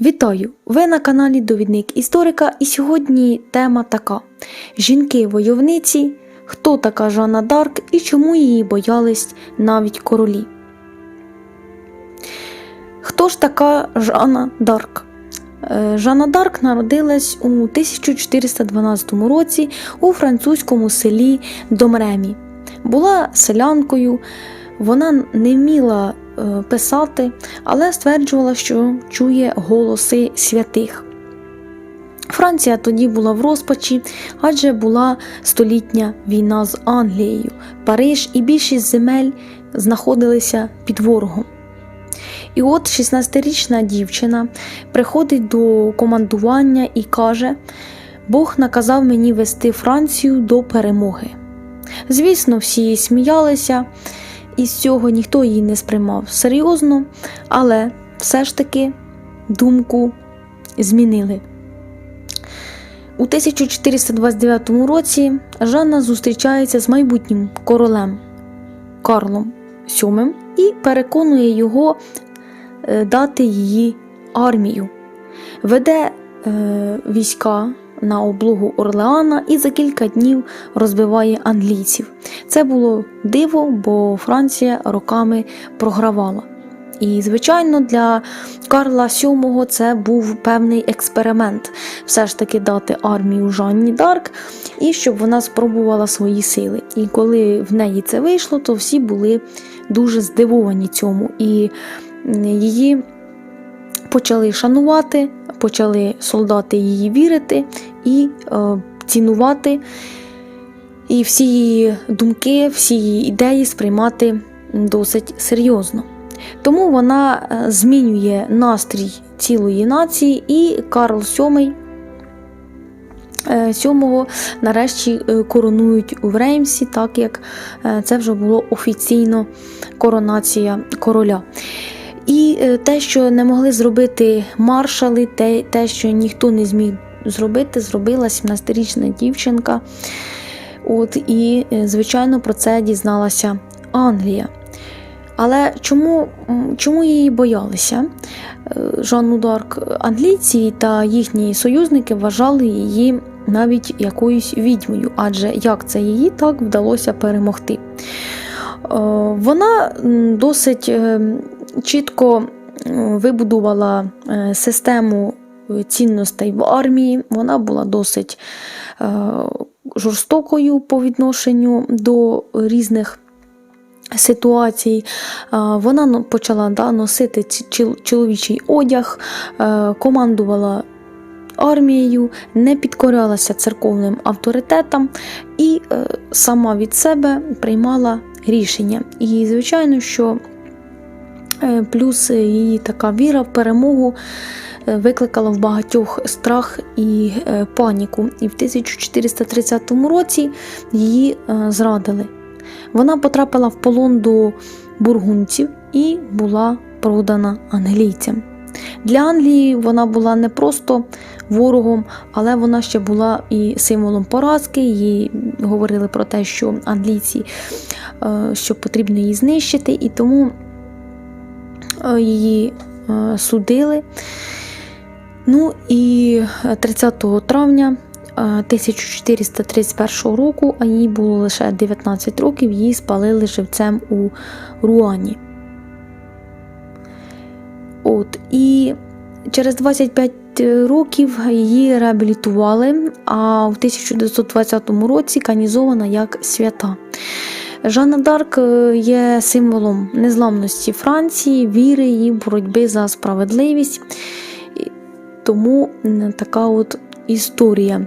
Вітаю! Ви на каналі Довідник Історика, і сьогодні тема така: Жінки-войовниці, хто така Жанна Дарк і чому її боялись навіть королі. Хто ж така Жанна Дарк? Е, Жанна Дарк народилась у 1412 році у французькому селі Домремі. Була селянкою, вона не вміла писати, але стверджувала, що чує голоси святих. Франція тоді була в розпачі, адже була столітня війна з Англією. Париж і більшість земель знаходилися під ворогом. І от 16-річна дівчина приходить до командування і каже: Бог наказав мені вести Францію до перемоги. Звісно, всі сміялися, і з цього ніхто її не сприймав серйозно, але все ж таки думку змінили. У 1429 році Жанна зустрічається з майбутнім королем Карлом VII і переконує його е, дати її армію. Веде е, війська на облогу Орлеана і за кілька днів розбиває англійців. Це було диво, бо Франція роками програвала. І, звичайно, для Карла VII це був певний експеримент все ж таки дати армію Жанні Дарк і щоб вона спробувала свої сили. І коли в неї це вийшло, то всі були дуже здивовані цьому. І її почали шанувати, почали солдати її вірити і е, цінувати, і всі її думки, всі її ідеї сприймати досить серйозно. Тому вона е, змінює настрій цілої нації, і Карл VII е, сьомого нарешті коронують у Реймсі, так як це вже було офіційно коронація короля. Е, те, що не могли зробити маршали, те, те, що ніхто не зміг зробити, зробила 17-річна дівчинка. От, І, е, звичайно, про це дізналася Англія. Але чому, чому її боялися? Е, Жанну Дарк англійці та їхні союзники вважали її навіть якоюсь відьмою, адже як це її так вдалося перемогти. Вона досить е, чітко е, вибудувала е, систему цінностей в армії. Вона була досить е, жорстокою по відношенню до різних ситуацій. Е, Вона почала да, носити чоловічий одяг, е, командувала армією, не підкорялася церковним авторитетам і е, сама від себе приймала рішення. І, звичайно, що е, плюс її така віра в перемогу е, викликала в багатьох страх і е, паніку. І в 1430 році її е, зрадили. Вона потрапила в полон до бургунців і була продана англійцям. Для Англії вона була не просто ворогом, але вона ще була і символом поразки. Їй говорили про те, що англійці е, що потрібно її знищити, і тому е, її е, судили. Ну і 30 травня е, 1431 року, а їй було лише 19 років, її спалили живцем у Руані. От, і через 25 років її реабілітували, а в 1920 році канізована як свята. Жанна Дарк е, є символом незламності Франції, віри і боротьби за справедливість. Тому така от історія.